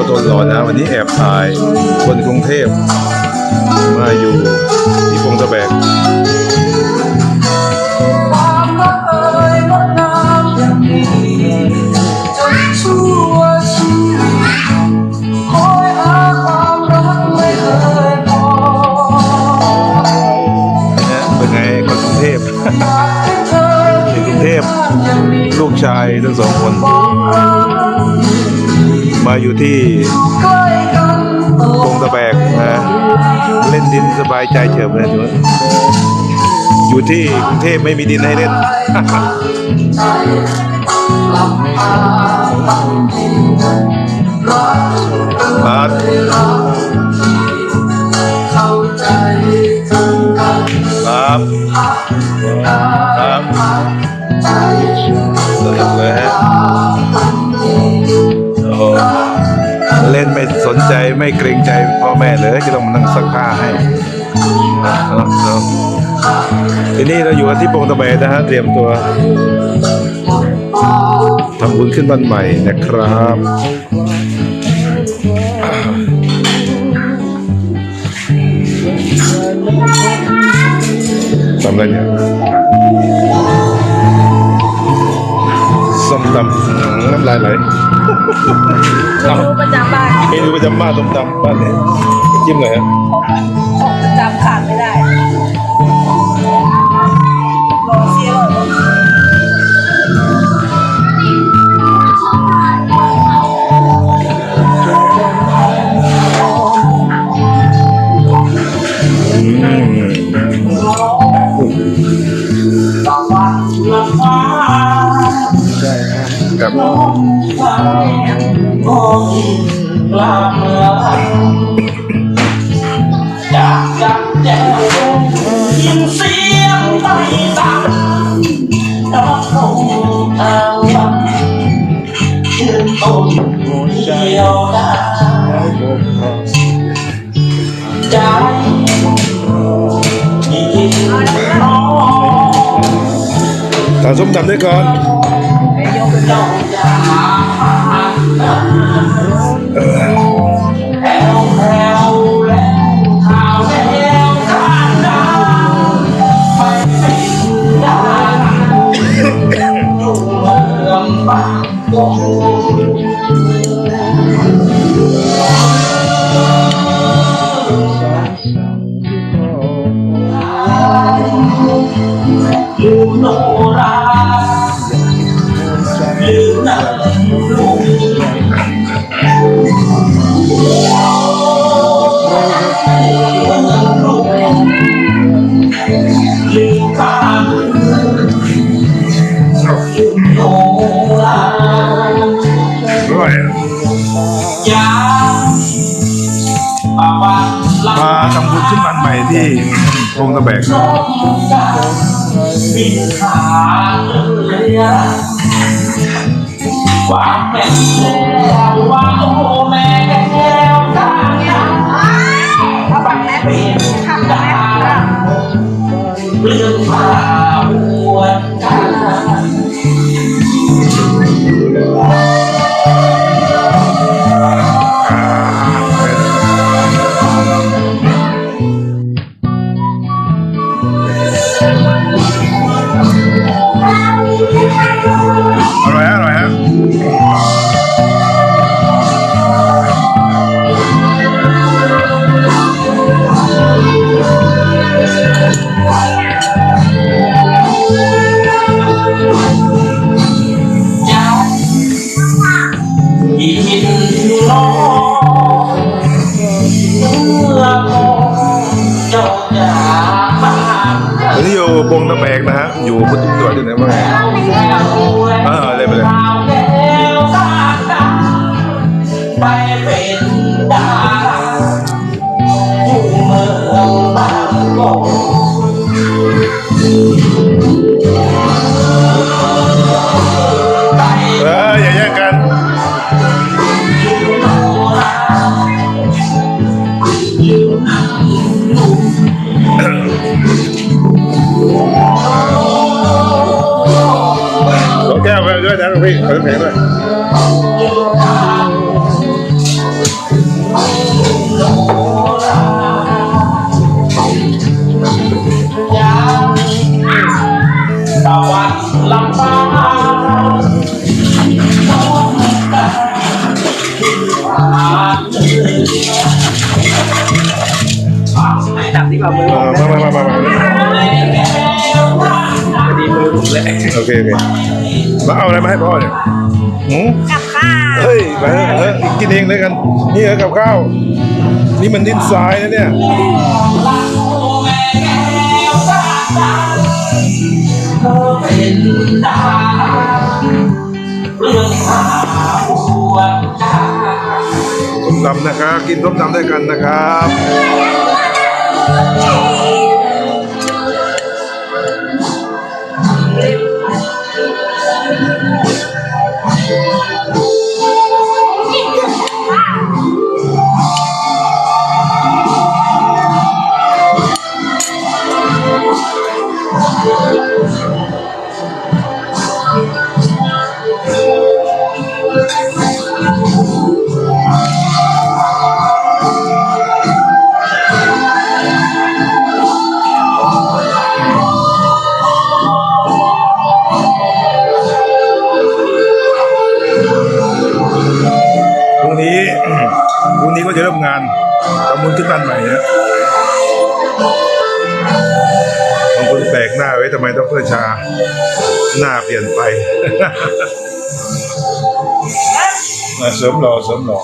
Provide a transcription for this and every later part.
ครัวตัวหล่อนะ วันนี้แอบถ่ายคนกรุงเทพ มาอยู่ที่พงตะแบกความรักเอ่ยงดงามอย่างนี้จนชั่วชีวิตคอยหาความรักไม่เคยพอนะเป็นไงคนกรุงเทพอยากให้เธออยู่กรุงเทพอย่างนี้ลูกชายทั้งสองคนบอกรัก มาอยู่ที่ใกล้กันตลพองดตะแบกนะเล่นดินสบายใจเฉิบเลยด้วยอยู่ที่กรุงเทพไม่มีดินให้เล่นใจหลับตาตั้งจิตรักรักเวลาเข้าใจถึงกันครับครับใจสนุกเลยฮะ นไม่สนใจไม่เกรงใจพ่อแม่เลยจะต้องมานั่งซักผ้าให้ทีนี้เราอยู่กันที่โปงตะเบนะฮะเตรียมตัวทำบุญขึ้นบ้านใหม่นะครับทำอะไรเนี่ยส้มตำน้ำลายไหล เอารู้ประจำบ้าน เมนูประจำบ้านส้มตำบ้านเนี่ยจิ้มหน่อยฮะของประจำขาดไม่ได้รอเซียวอืมตะวันละฟ้าครับ มองกลางเมืองอยากจับแจวยินเสีย Terima kasih. ขึ้นบ้านใหม่ที่พงตะแบกน้องกันบินขาเรือว่าแม่แล้วว่าโอ้แม่แก้วตายังถ้าบังแม่เป็นดาราเรื่องรา อันนี้อยู่บงตะแบกนะฮะ อยู่พุทธตัวอยู่ไหนบ้างไง ด้วยนะหลวงพี่เปิดเพลงด้วยนลปมามามามามาดีมือผมเลย โอเคโอเค มาเอาอะไรมาให้พ่อเนี่ยหืมกับข้าวเฮ้ยไปเถอะเออกินเองเลยกันนี่เหรอกับข้าว นี่มันดินทรายนะเนี่ยเธอเป็นดาเรื่องราวปวดใจส้มตำนะครับ กินส้มตำด้วยกันนะครับ ไว้ทำไมต้องเพื่อชา หน้าเปลี่ยนไปมาเสริมหล่อเสริมหล่อ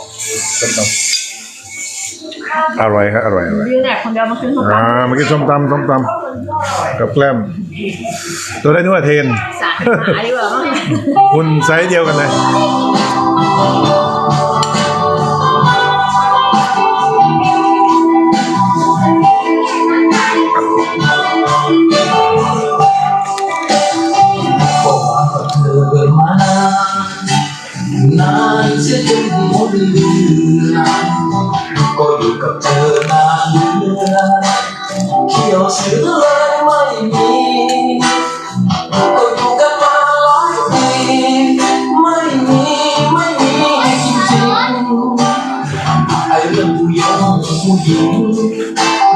เสริมหล่ออร่อยครับอร่อยอร่อยยืนแดกคนเดียวมาขึ้นส้มอ่าตำเมื่อกี้ส้มตำส้มตำกับแกล้ม ตัวได้นึกว่าเทนสารหาดีกว่ามั้งหุ่นไซส์เดียวกันเลย เสียจนหมดเรือก็อยู่กับเธอนานเหลือเขียวเสือเลยไม่มีก็อยู่กันมาหลายปีไม่มีไม่มีจริงๆไอ้เรื่องผู้หญิงผู้หญิง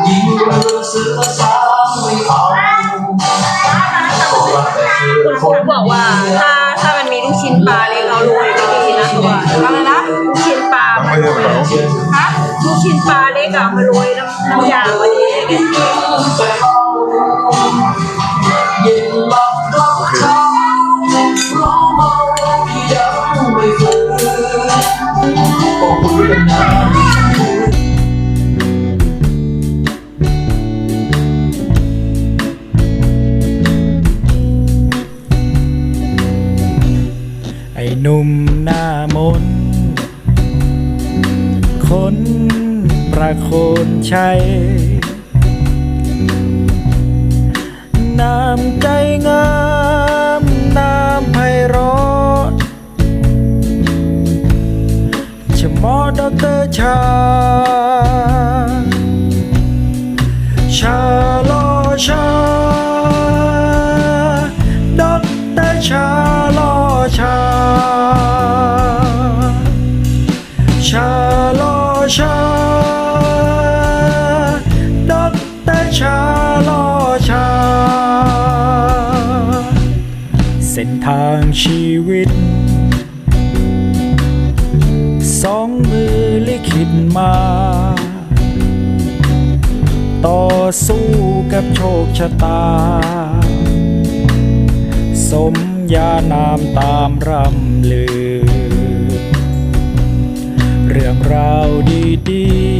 ยิงเรือเสือสาวไม่เอาคุณครูบอกว่าถ้า ถ้ามันมีลูกชิ้นปลาเล็กเอาลูกเลยก็ดีนะตัวอะไรนะลูกชิ้นปลาตั้งไว้ในกระเป๋าฮะลูกชิ้นปลาเล็กอะมาโรยน้ำน้ำยาวันนี้ขอบกลับเช้าเพราะเมายังไม่ฟื้นก็ หนุ่มหน้ามนคนประโคนชัยน้ำใจงาม ส้นทางชีวิต สองมือลิขิตมา ต่อสู้กับโชคชะตา สมญานามตามรำลือ เรื่องราวดี